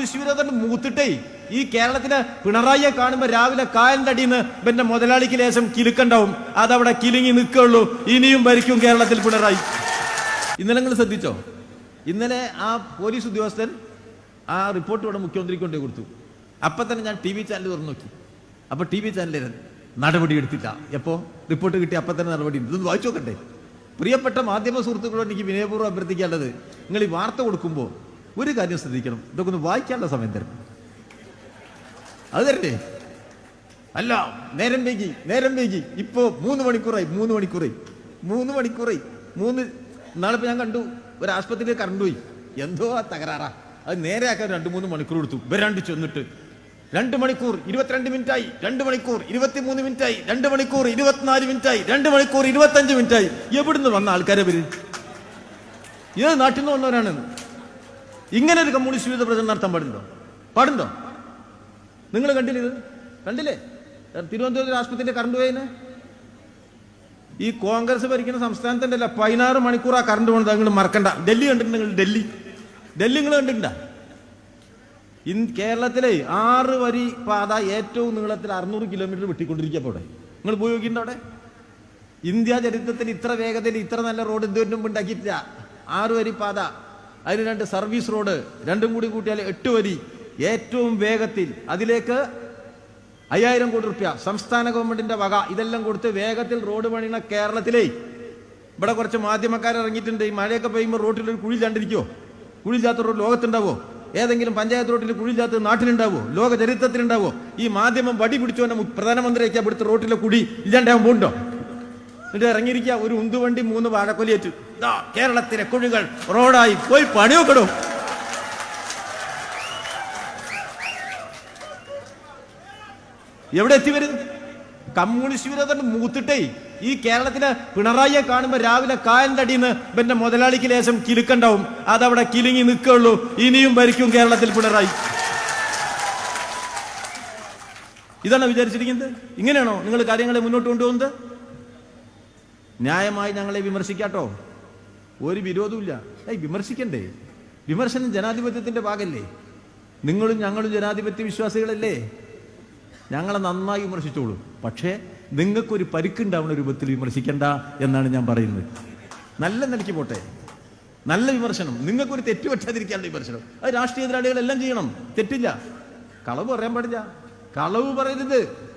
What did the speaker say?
Communist വിരോധം മൂത്തിട്ടേ. ഈ കേരളത്തിന് പിണറായിയെ കാണുമ്പോ രാവിലെ കായലിന്റെ അടിയിൽ നിന്ന് പിന്നെ മുതലാളിക്ക് ലേശം കിലുക്കണ്ടാവും. അതവിടെ കിലുങ്ങി നിൽക്കുള്ളൂ ഇനിയും ഭരിക്കും കേരളത്തിൽ പിണറായി. ഇന്നലെ നിങ്ങൾ ശ്രദ്ധിച്ചോ? ഇന്നലെ ആ പോലീസ് ഉദ്യോഗസ്ഥൻ ആ റിപ്പോർട്ട് ഇവിടെ മുഖ്യമന്ത്രിക്ക് കൊണ്ടേ കൊടുത്തു. അപ്പൊ തന്നെ ഞാൻ ടി വി ചാനൽ തുറന്നു നോക്കി. അപ്പൊ ടി വി ചാനലിൽ നടപടി എടുത്തില്ല. എപ്പോ? റിപ്പോർട്ട് കിട്ടി അപ്പൊ തന്നെ നടപടി ഇതൊന്ന് വായിച്ചു നോക്കട്ടെ പ്രിയപ്പെട്ട മാധ്യമ സുഹൃത്തുക്കളോട് എനിക്ക് വിനയപൂർവം അഭ്യർത്ഥിക്കേണ്ടത് നിങ്ങൾ ഈ വാർത്ത കൊടുക്കുമ്പോൾ ഒരു കാര്യം ശ്രദ്ധിക്കണം. ഇതൊക്കെ ഒന്ന് വായിക്കാനുള്ള സമയം തരണം അത് തരണ്ടേ അല്ല നേരം വൈകി നേരം വൈകി. ഇപ്പോ മൂന്ന് മണിക്കൂറായി മൂന്ന് മണിക്കൂറായി മൂന്ന് മണിക്കൂറായി മൂന്ന് നാളെ ഇപ്പൊ ഞാൻ കണ്ടു ഒരു ആശുപത്രിയിൽ കറണ്ട് പോയി. എന്തോ ആ തകരാറാ. അത് നേരെയാക്കാൻ രണ്ട് മൂന്ന് മണിക്കൂർ എടുത്തു. ഇവരണ്ട് ചെന്നിട്ട് രണ്ട് മണിക്കൂർ ഇരുപത്തിരണ്ട് മിനിറ്റായി രണ്ട് മണിക്കൂർ ഇരുപത്തിമൂന്ന് മിനിറ്റായി രണ്ട് മണിക്കൂർ ഇരുപത്തിനാല് മിനിറ്റായി രണ്ട് മണിക്കൂർ ഇരുപത്തഞ്ച് മിനിറ്റായി. എവിടുന്ന് വന്ന ആൾക്കാരെ പേര് ഏത് നാട്ടിൽ നിന്ന് വന്നവരാണ്. ഇങ്ങനെ ഒരു കമ്മ്യൂണിസ്റ്റ് വിരുദ്ധ പ്രചരണം നടത്താൻ പാടുണ്ടോ? പാടുണ്ടോ? നിങ്ങൾ കണ്ടില്ലേ ഇത്? കണ്ടില്ലേ? തിരുവനന്തപുരത്ത് ആശുപത്രിന്റെ കറണ്ട് പോയതിന് ഈ കോൺഗ്രസ് ഭരിക്കുന്ന സംസ്ഥാനത്തിന്റെ അല്ല പതിനാറ് മണിക്കൂർ ആ കറണ്ട് പോകുന്നത് നിങ്ങൾ മറക്കണ്ട. ഡൽഹി കണ്ടിട്ടുണ്ട് നിങ്ങൾ ഡൽഹി. ഡൽഹി നിങ്ങൾ കണ്ടിട്ടുണ്ട? കേരളത്തിലെ ആറ് വരി പാത ഏറ്റവും നീളത്തിൽ അറുന്നൂറ് കിലോമീറ്റർ വെട്ടിക്കൊണ്ടിരിക്കുക അവിടെ. നിങ്ങൾ പോയി നോക്കിയിട്ടുണ്ട് അവിടെ? ഇന്ത്യ ചരിത്രത്തിൽ ഇത്ര വേഗത്തിൽ ഇത്ര നല്ല റോഡ് ഇതുവരെ ഉണ്ടാക്കിയിട്ടില്ല. ആറ് വരി പാത. അതിന് രണ്ട് സർവീസ് റോഡ് രണ്ടും കൂടി കൂട്ടിയാൽ എട്ട് വരി. ഏറ്റവും വേഗത്തിൽ അതിലേക്ക് അയ്യായിരം കോടി റുപ്യ സംസ്ഥാന ഗവൺമെന്റിന്റെ വക ഇതെല്ലാം കൊടുത്ത് വേഗത്തിൽ റോഡ് പണിയണ കേരളത്തിലേ. ഇവിടെ കുറച്ച് മാധ്യമക്കാർ ഇറങ്ങിയിട്ടുണ്ട്. ഈ മഴയൊക്കെ പെയ്യുമ്പോൾ റോട്ടിൽ ഒരു കുഴി കുഴിയില്ലാണ്ടിരിക്കുമോ കുഴിയില്ലാത്ത റോഡ് ലോകത്തുണ്ടാവോ? ഏതെങ്കിലും പഞ്ചായത്ത് റോട്ടിൽ കുഴിയില്ലാത്ത നാട്ടിലുണ്ടാവോ? ലോക ചരിത്രത്തിലുണ്ടാവോ? ഈ മാധ്യമം വടി പിടിച്ചോന്നെ പ്രധാനമന്ത്രിയൊക്കെ അവിടുത്തെ റോട്ടിലെ കുടി ഇല്ലാണ്ടാവാൻ പോണ്ടോ എന്നിട്ട് ഇറങ്ങിയിരിക്കുക. ഒരു ഉന്തുവണ്ടി മൂന്ന് വാഴക്കൊലിയേറ്റ്. കേരളത്തിലെ കുഴികൾ റോഡായി പോയി പണിയൊക്കെടും എവിടെ എത്തി വരുന്നു? കമ്മ്യൂണിസ്റ്റ് വിരോധം മൂത്തിട്ടേ. ഈ കേരളത്തിലെ പിണറായിയെ കാണുമ്പോ രാവിലെ അടിയിൽ നിന്ന് പിന്നെ മുതലാളിക്ക് ലേശം കിലുക്കണ്ടാവും. അതവിടെ കിലുങ്ങി നിൽക്കുള്ളൂ ഇനിയും ഭരിക്കും കേരളത്തിൽ പിണറായി. ഇതാണ് വിചാരിച്ചിരിക്കുന്നത്? ഇങ്ങനെയാണോ നിങ്ങൾ കാര്യങ്ങളെ മുന്നോട്ട് കൊണ്ടുപോകുന്നത്? ന്യായമായി ഞങ്ങളെ വിമർശിക്കാട്ടോ. ഒരു വിരോധമില്ല ഏയ് വിമർശിക്കണ്ടേ. വിമർശനം ജനാധിപത്യത്തിന്റെ ഭാഗമല്ലേ നിങ്ങളും ഞങ്ങളും ജനാധിപത്യ വിശ്വാസികളല്ലേ. ഞങ്ങളെ നന്നായി വിമർശിച്ചോളൂ. പക്ഷേ നിങ്ങൾക്കൊരു പരിക്കുണ്ടാവുന്ന രൂപത്തിൽ വിമർശിക്കണ്ട എന്നാണ് ഞാൻ പറയുന്നത്. നല്ല നിലയ്ക്ക് പോട്ടെ. നല്ല വിമർശനം. നിങ്ങൾക്കൊരു തെറ്റ് പറ്റാതിരിക്കാനുള്ള വിമർശനം. അത് രാഷ്ട്രീയ എതിരാളികളെല്ലാം ചെയ്യണം. തെറ്റില്ല. കളവ് പറയാൻ പാടില്ല. കളവ് പറയരുത്.